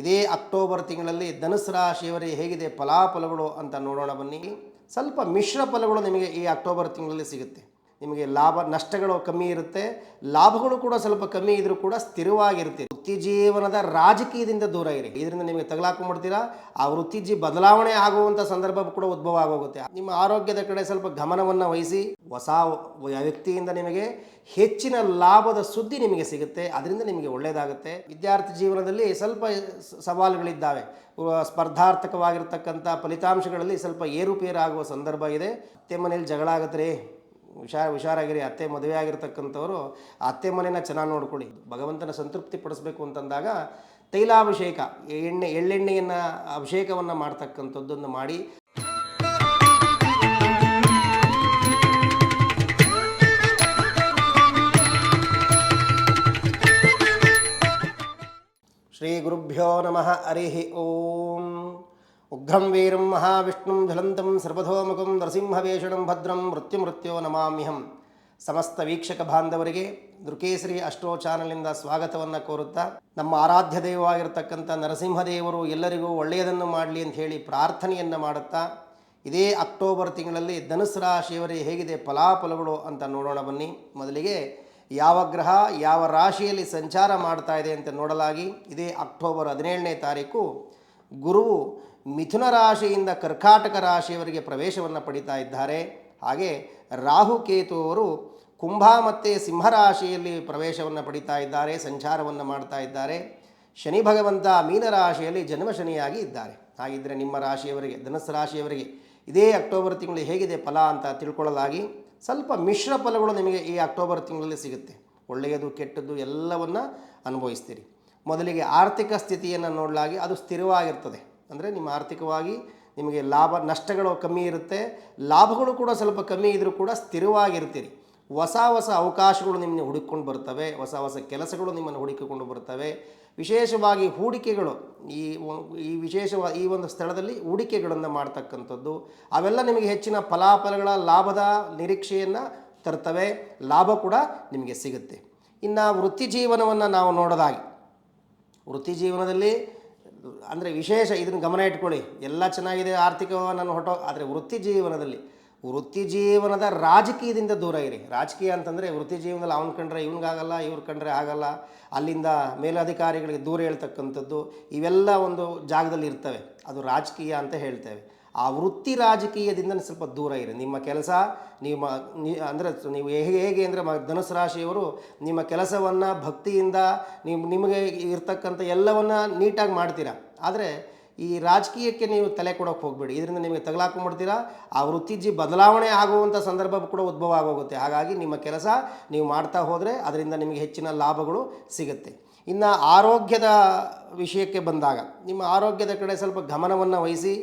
ಇದೇ ಅಕ್ಟೋಬರ್ ತಿಂಗಳಲ್ಲಿ ಧನುಸು ರಾಶಿಯವರಿಗೆ ಹೇಗಿದೆ ಫಲಾಫಲಗಳು ಅಂತ ನೋಡೋಣ ಬನ್ನಿ. ಸ್ವಲ್ಪ ಮಿಶ್ರ ಫಲಗಳು ನಿಮಗೆ ಈ ಅಕ್ಟೋಬರ್ ತಿಂಗಳಲ್ಲಿ ಸಿಗುತ್ತೆ. ನಿಮಗೆ ಲಾಭ, ನಷ್ಟಗಳು ಕಮ್ಮಿ ಇರುತ್ತೆ. ಲಾಭಗಳು ಕೂಡ ಸ್ವಲ್ಪ ಕಮ್ಮಿ ಇದ್ದರೂ ಕೂಡ ಸ್ಥಿರವಾಗಿರುತ್ತೆ ವೃತ್ತಿ ಜೀವನದ ರಾಜಕೀಯದಿಂದ ದೂರ ಇರಿ. ಇದರಿಂದ ನಿಮಗೆ ತಗಲಾಕೊಂಡ್ಬಿಡ್ತೀರಾ? ಆ ವೃತ್ತಿ ಜೀ ಬದಲಾವಣೆ ಆಗುವಂಥ ಸಂದರ್ಭ ಕೂಡ ಉದ್ಭವ ಆಗೋಗುತ್ತೆ. ನಿಮ್ಮ ಆರೋಗ್ಯದ ಕಡೆ ಸ್ವಲ್ಪ ಗಮನವನ್ನು ವಹಿಸಿ. ಹೊಸ ವ್ಯಕ್ತಿಯಿಂದ ನಿಮಗೆ ಹೆಚ್ಚಿನ ಲಾಭದ ಸುದ್ದಿ ನಿಮಗೆ ಸಿಗುತ್ತೆ. ಅದರಿಂದ ನಿಮಗೆ ಒಳ್ಳೆಯದಾಗುತ್ತೆ ವಿದ್ಯಾರ್ಥಿ ಜೀವನದಲ್ಲಿ ಸ್ವಲ್ಪ ಸವಾಲುಗಳಿದ್ದಾವೆ. ಸ್ಪರ್ಧಾರ್ಥಕವಾಗಿರ್ತಕ್ಕಂಥ ಫಲಿತಾಂಶಗಳಲ್ಲಿ ಸ್ವಲ್ಪ ಏರುಪೇರಾಗುವ ಸಂದರ್ಭ ಇದೆ. ಅತ್ತೆ ಮನೇಲಿ ಜಗಳ ಆಗತ್ತೆ ರೀ ಹುಷಾರ್ ಹುಷಾರಾಗಿರಿ, ಅತ್ತೆ ಮದುವೆ ಆಗಿರ್ತಕ್ಕಂಥವ್ರು, ಅತ್ತೆ ಮನೆನ ಚೆನ್ನಾಗಿ ನೋಡ್ಕೊಳ್ಳಿ. ಭಗವಂತನ ಸಂತೃಪ್ತಿ ಪಡಿಸ್ಬೇಕು ಅಂತಂದಾಗ ತೈಲಾಭಿಷೇಕ, ಎಣ್ಣೆ, ಎಳ್ಳೆಣ್ಣೆಯನ್ನು ಅಭಿಷೇಕವನ್ನು ಮಾಡ್ತಕ್ಕಂಥದ್ದನ್ನು ಮಾಡಿ. ಶ್ರೀ ಗುರುಭ್ಯೋ ನಮಃ ಹರಿ ಓಂ. ಉಗ್ರಂ ವೀರಂ ಮಹಾವಿಷ್ಣುಂ ಜ್ವಲಂತಂ ಸರ್ವಧೋಮುಖಂ ನರಸಿಂಹವೇಷಣಂ ಭದ್ರಂ ಮೃತ್ಯುಮೃತ್ಯೋ ನಮಾಮ್ಯಹಂ ಸಮಸ್ತ ವೀಕ್ಷಕ ಬಾಂಧವರಿಗೆ ದುರ್ಕೇಸರಿ ಅಷ್ಟೋ ಚಾನಲ್ನಿಂದ ಸ್ವಾಗತವನ್ನು ಕೋರುತ್ತಾ, ನಮ್ಮ ಆರಾಧ್ಯ ದೈವವಾಗಿರತಕ್ಕಂಥ ನರಸಿಂಹದೇವರು ಎಲ್ಲರಿಗೂ ಒಳ್ಳೆಯದನ್ನು ಮಾಡಲಿ ಅಂತ ಹೇಳಿ ಪ್ರಾರ್ಥನೆಯನ್ನು ಮಾಡುತ್ತಾ, ಇದೇ ಅಕ್ಟೋಬರ್ ತಿಂಗಳಲ್ಲಿ ಧನುಸು ರಾಶಿಯವರೇ ಹೇಗಿದೆ ಫಲಾಫಲಗಳು ಅಂತ ನೋಡೋಣ ಬನ್ನಿ. ಮೊದಲಿಗೆ ಯಾವ ಗ್ರಹ, ಯಾವ ರಾಶಿಯಲ್ಲಿ ಸಂಚಾರ ಮಾಡ್ತಾ ಇದೆ ಅಂತ ನೋಡಲಾಗಿ, ಇದೇ ಅಕ್ಟೋಬರ್ ಹದಿನೇಳನೇ ತಾರೀಕು, ಗುರುವು ಮಿಥುನ ರಾಶಿಯಿಂದ ಕರ್ಕಾಟಕ ರಾಶಿಯವರಿಗೆ ಪ್ರವೇಶವನ್ನು ಪಡಿತಾ ಇದ್ದಾರೆ. ಹಾಗೆ ರಾಹುಕೇತುವರು ಕುಂಭ ಮತ್ತು ಸಿಂಹರಾಶಿಯಲ್ಲಿ ಪ್ರವೇಶವನ್ನು ಪಡಿತಾ ಇದ್ದಾರೆ, ಸಂಚಾರವನ್ನು ಮಾಡ್ತಾ ಇದ್ದಾರೆ. ಶನಿ ಭಗವಂತ ಮೀನರಾಶಿಯಲ್ಲಿ ಜನ್ಮಶನಿಯಾಗಿ ಇದ್ದಾರೆ. ಹಾಗಿದ್ದರೆ ನಿಮ್ಮ ರಾಶಿಯವರಿಗೆ ಧನಸ್ಸು ರಾಶಿಯವರಿಗೆ ಇದೇ ಅಕ್ಟೋಬರ್ ತಿಂಗಳು ಹೇಗಿದೆ ಫಲ ಅಂತ ತಿಳ್ಕೊಳ್ಳಲಾಗಿ ಸ್ವಲ್ಪ ಮಿಶ್ರ ಫಲಗಳು ನಿಮಗೆ ಈ ಅಕ್ಟೋಬರ್ ತಿಂಗಳಲ್ಲಿ ಸಿಗುತ್ತೆ. ಒಳ್ಳೆಯದು, ಕೆಟ್ಟದ್ದು ಎಲ್ಲವನ್ನು ಅನುಭವಿಸ್ತೀರಿ. ಮೊದಲಿಗೆ ಆರ್ಥಿಕ ಸ್ಥಿತಿಯನ್ನು ನೋಡಲಾಗಿ ಅದು ಸ್ಥಿರವಾಗಿರ್ತದೆ. ಅಂದರೆ ನಿಮ್ಮ ಆರ್ಥಿಕವಾಗಿ ನಿಮಗೆ ಲಾಭ, ನಷ್ಟಗಳು ಕಮ್ಮಿ ಇರುತ್ತೆ. ಲಾಭಗಳು ಕೂಡ ಸ್ವಲ್ಪ ಕಮ್ಮಿ ಇದ್ದರೂ ಕೂಡ ಸ್ಥಿರವಾಗಿರ್ತೀರಿ. ಹೊಸ ಹೊಸ ಅವಕಾಶಗಳು ನಿಮ್ಮನ್ನು ಹುಡುಕೊಂಡು ಬರ್ತವೆ. ಹೊಸ ಹೊಸ ಕೆಲಸಗಳು ನಿಮ್ಮನ್ನು ಹುಡುಕಿಕೊಂಡು ಬರ್ತವೆ. ವಿಶೇಷವಾಗಿ ಹೂಡಿಕೆಗಳು, ಈ ಈ ವಿಶೇಷವ, ಈ ಒಂದು ಸ್ಥಳದಲ್ಲಿ ಹೂಡಿಕೆಗಳನ್ನು ಮಾಡ್ತಕ್ಕಂಥದ್ದು, ಅವೆಲ್ಲ ನಿಮಗೆ ಹೆಚ್ಚಿನ ಫಲಾಫಲಗಳ ಲಾಭದ ನಿರೀಕ್ಷೆಯನ್ನು ತರ್ತವೆ. ಲಾಭ ಕೂಡ ನಿಮಗೆ ಸಿಗುತ್ತೆ. ಇನ್ನು ವೃತ್ತಿ ಜೀವನವನ್ನು ನಾವು ನೋಡೋದಾಗಿ, ವೃತ್ತಿ ಜೀವನದಲ್ಲಿ ಅಂದರೆ ವಿಶೇಷ ಇದನ್ನು ಗಮನ ಇಟ್ಕೊಳ್ಳಿ. ಎಲ್ಲ ಚೆನ್ನಾಗಿದೆ ಆರ್ಥಿಕವನ್ನು ಹೊಟ್ಟೋ ಆದರೆ ವೃತ್ತಿ ಜೀವನದಲ್ಲಿ, ವೃತ್ತಿ ಜೀವನದ ರಾಜಕೀಯದಿಂದ ದೂರ ಇರಿ. ರಾಜಕೀಯ ಅಂತಂದರೆ ವೃತ್ತಿ ಜೀವನದಲ್ಲಿ ಅವ್ನು ಕಂಡ್ರೆ ಇವ್ನಿಗಾಗಲ್ಲ, ಇವ್ರು ಕಂಡ್ರೆ ಆಗಲ್ಲ. ಅಲ್ಲಿಂದ ಮೇಲಧಿಕಾರಿಗಳಿಗೆ ದೂರ ಹೇಳ್ತಕ್ಕಂಥದ್ದು, ಇವೆಲ್ಲ ಒಂದು ಜಾಗದಲ್ಲಿ ಇರ್ತವೆ. ಅದು ರಾಜಕೀಯ ಅಂತ ಹೇಳ್ತೇವೆ. ಆ ವೃತ್ತಿ ರಾಜಕೀಯದಿಂದ ಸ್ವಲ್ಪ ದೂರ ಇರಿ. ನಿಮ್ಮ ಕೆಲಸ ನಿಮ್ಮ ಅಂದರೆ ನೀವು ಹೇಗೆ ಹೇಗೆ ಅಂದರೆ ಧನುಸು ರಾಶಿಯವರು ನಿಮ್ಮ ಕೆಲಸವನ್ನು ಭಕ್ತಿಯಿಂದ ನೀವು ನಿಮಗೆ ಇರ್ತಕ್ಕಂಥ ಎಲ್ಲವನ್ನು ನೀಟಾಗಿ ಮಾಡ್ತೀರಾ? ಆದರೆ ಈ ರಾಜಕೀಯಕ್ಕೆ ನೀವು ತಲೆ ಕೊಡೋಕೆ ಹೋಗಬೇಡಿ. ಇದರಿಂದ ನಿಮಗೆ ತಗಲಾಕೊಂಡ್ಬಿಡ್ತೀರಾ ಆ ವೃತ್ತಿ ಜಿ ಬದಲಾವಣೆ ಆಗುವಂಥ ಸಂದರ್ಭ ಕೂಡ ಉದ್ಭವ ಆಗೋಗುತ್ತೆ ಹಾಗಾಗಿ ನಿಮ್ಮ ಕೆಲಸ ನೀವು ಮಾಡ್ತಾ ಹೋದರೆ ಅದರಿಂದ ನಿಮಗೆ ಹೆಚ್ಚಿನ ಲಾಭಗಳು ಸಿಗುತ್ತೆ. ಇನ್ನು ಆರೋಗ್ಯದ ವಿಷಯಕ್ಕೆ ಬಂದಾಗ ನಿಮ್ಮ ಆರೋಗ್ಯದ ಕಡೆ ಸ್ವಲ್ಪ ಗಮನವನ್ನು ವಹಿಸಿ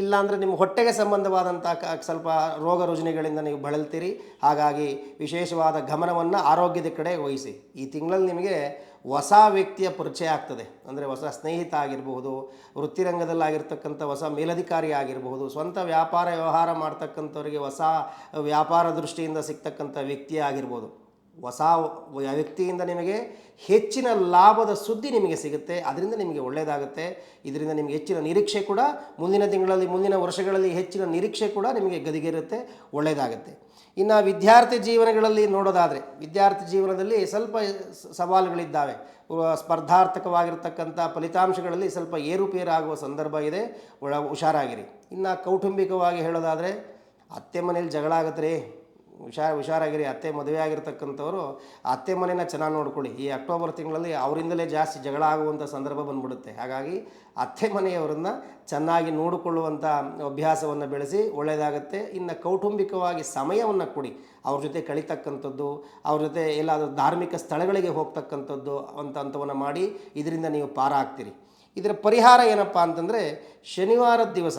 ಇಲ್ಲಾಂದರೆ ನಿಮ್ಮ ಹೊಟ್ಟೆಗೆ ಸಂಬಂಧವಾದಂಥ ಸ್ವಲ್ಪ ರೋಗ ರುಜಿನಿಗಳಿಂದ ನೀವು ಬಳಲ್ತೀರಿ. ಹಾಗಾಗಿ ವಿಶೇಷವಾದ ಗಮನವನ್ನು ಆರೋಗ್ಯದ ಕಡೆ ವಹಿಸಿ. ಈ ತಿಂಗಳಲ್ಲಿ ನಿಮಗೆ ಹೊಸ ವ್ಯಕ್ತಿಯ ಪರಿಚಯ ಆಗ್ತದೆ. ಅಂದರೆ ಹೊಸ ಸ್ನೇಹಿತ ಆಗಿರಬಹುದು, ವೃತ್ತಿರಂಗದಲ್ಲಾಗಿರ್ತಕ್ಕಂಥ ಹೊಸ ಮೇಲಧಿಕಾರಿ ಆಗಿರಬಹುದು, ಸ್ವಂತ ವ್ಯಾಪಾರ ವ್ಯವಹಾರ ಮಾಡ್ತಕ್ಕಂಥವ್ರಿಗೆ ಹೊಸ ವ್ಯಾಪಾರ ದೃಷ್ಟಿಯಿಂದ ಸಿಗ್ತಕ್ಕಂಥ ವ್ಯಕ್ತಿಯೇ ಆಗಿರ್ಬೋದು. ಹೊಸ ವ್ಯಕ್ತಿಯಿಂದ ನಿಮಗೆ ಹೆಚ್ಚಿನ ಲಾಭದ ಸುದ್ದಿ ನಿಮಗೆ ಸಿಗುತ್ತೆ, ಅದರಿಂದ ನಿಮಗೆ ಒಳ್ಳೆಯದಾಗುತ್ತೆ ಇದರಿಂದ ನಿಮಗೆ ಹೆಚ್ಚಿನ ನಿರೀಕ್ಷೆ ಕೂಡ ಮುಂದಿನ ತಿಂಗಳಲ್ಲಿ, ಮುಂದಿನ ವರ್ಷಗಳಲ್ಲಿ ಹೆಚ್ಚಿನ ನಿರೀಕ್ಷೆ ಕೂಡ ನಿಮಗೆ ಗದಿಗೇರುತ್ತೆ ಒಳ್ಳೆಯದಾಗುತ್ತೆ ಇನ್ನು ವಿದ್ಯಾರ್ಥಿ ಜೀವನಗಳಲ್ಲಿ ನೋಡೋದಾದರೆ, ವಿದ್ಯಾರ್ಥಿ ಜೀವನದಲ್ಲಿ ಸ್ವಲ್ಪ ಸವಾಲುಗಳಿದ್ದಾವೆ. ಸ್ಪರ್ಧಾರ್ಥಕವಾಗಿರ್ತಕ್ಕಂಥ ಫಲಿತಾಂಶಗಳಲ್ಲಿ ಸ್ವಲ್ಪ ಏರುಪೇರಾಗುವ ಸಂದರ್ಭ ಇದೆ, ಒಳ, ಹುಷಾರಾಗಿರಿ. ಇನ್ನು ಕೌಟುಂಬಿಕವಾಗಿ ಹೇಳೋದಾದರೆ, ಅತ್ತೆ ಮನೇಲಿ ಜಗಳ ಆಗುತ್ತೆ ರೀ ಹುಷಾರ್ ಹುಷಾರಾಗಿರಿ, ಅತ್ತೆ ಮದುವೆ ಆಗಿರ್ತಕ್ಕಂಥವ್ರು, ಅತ್ತೆ ಮನೆನ ಚೆನ್ನಾಗಿ ನೋಡ್ಕೊಳ್ಳಿ. ಈ ಅಕ್ಟೋಬರ್ ತಿಂಗಳಲ್ಲಿ ಅವರಿಂದಲೇ ಜಾಸ್ತಿ ಜಗಳ ಆಗುವಂಥ ಸಂದರ್ಭ ಬಂದ್ಬಿಡುತ್ತೆ. ಹಾಗಾಗಿ ಅತ್ತೆ ಮನೆಯವರನ್ನ ಚೆನ್ನಾಗಿ ನೋಡಿಕೊಳ್ಳುವಂಥ ಅಭ್ಯಾಸವನ್ನು ಬೆಳೆಸಿ, ಒಳ್ಳೆಯದಾಗುತ್ತೆ. ಇನ್ನು ಕೌಟುಂಬಿಕವಾಗಿ ಸಮಯವನ್ನು ಕೊಡಿ. ಅವ್ರ ಜೊತೆ ಕಳಿತಕ್ಕಂಥದ್ದು, ಅವ್ರ ಜೊತೆ ಎಲ್ಲಾದರೂ ಧಾರ್ಮಿಕ ಸ್ಥಳಗಳಿಗೆ ಹೋಗ್ತಕ್ಕಂಥದ್ದು ಅಂತ ಅಂಥವನ್ನು ಮಾಡಿ, ಇದರಿಂದ ನೀವು ಪಾರ ಆಗ್ತೀರಿ ಇದರ ಪರಿಹಾರ ಏನಪ್ಪ ಅಂತಂದರೆ ಶನಿವಾರದ ದಿವಸ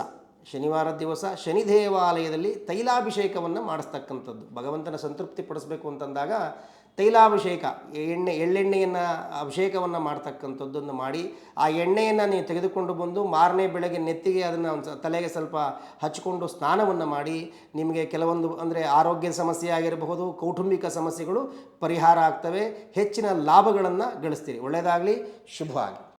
ಶನಿವಾರದ ದಿವಸ ಶನಿ ದೇವಾಲಯದಲ್ಲಿ ತೈಲಾಭಿಷೇಕವನ್ನು ಮಾಡಿಸ್ತಕ್ಕಂಥದ್ದು. ಭಗವಂತನ ಸಂತೃಪ್ತಿ ಪಡಿಸ್ಬೇಕು ಅಂತಂದಾಗ ತೈಲಾಭಿಷೇಕ, ಎಣ್ಣೆ, ಎಳ್ಳೆಣ್ಣೆಯನ್ನು ಅಭಿಷೇಕವನ್ನು ಮಾಡ್ತಕ್ಕಂಥದ್ದನ್ನು ಮಾಡಿ, ಆ ಎಣ್ಣೆಯನ್ನು ನೀವು ತೆಗೆದುಕೊಂಡು ಬಂದು ಮಾರನೇ ಬೆಳಗ್ಗೆ ನೆತ್ತಿಗೆ ಅದನ್ನು ತಲೆಗೆ ಸ್ವಲ್ಪ ಹಚ್ಚಿಕೊಂಡು ಸ್ನಾನವನ್ನು ಮಾಡಿ, ನಿಮಗೆ ಕೆಲವೊಂದು ಅಂದರೆ ಆರೋಗ್ಯ ಸಮಸ್ಯೆ ಆಗಿರಬಹುದು, ಕೌಟುಂಬಿಕ ಸಮಸ್ಯೆಗಳು ಪರಿಹಾರ ಆಗ್ತವೆ, ಹೆಚ್ಚಿನ ಲಾಭಗಳನ್ನು ಗಳಿಸ್ತೀರಿ. ಒಳ್ಳೆಯದಾಗಲಿ ಶುಭವಾಗಿ